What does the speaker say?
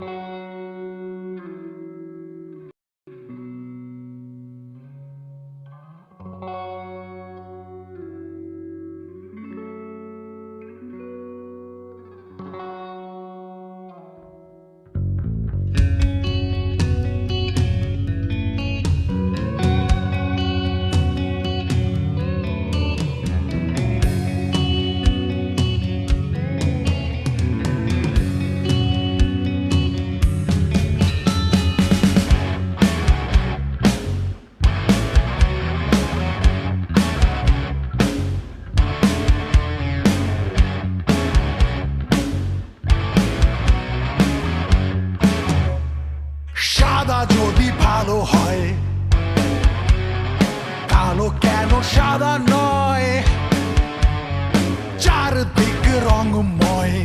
সাদা সাদা নয় চারদিক রঙময়।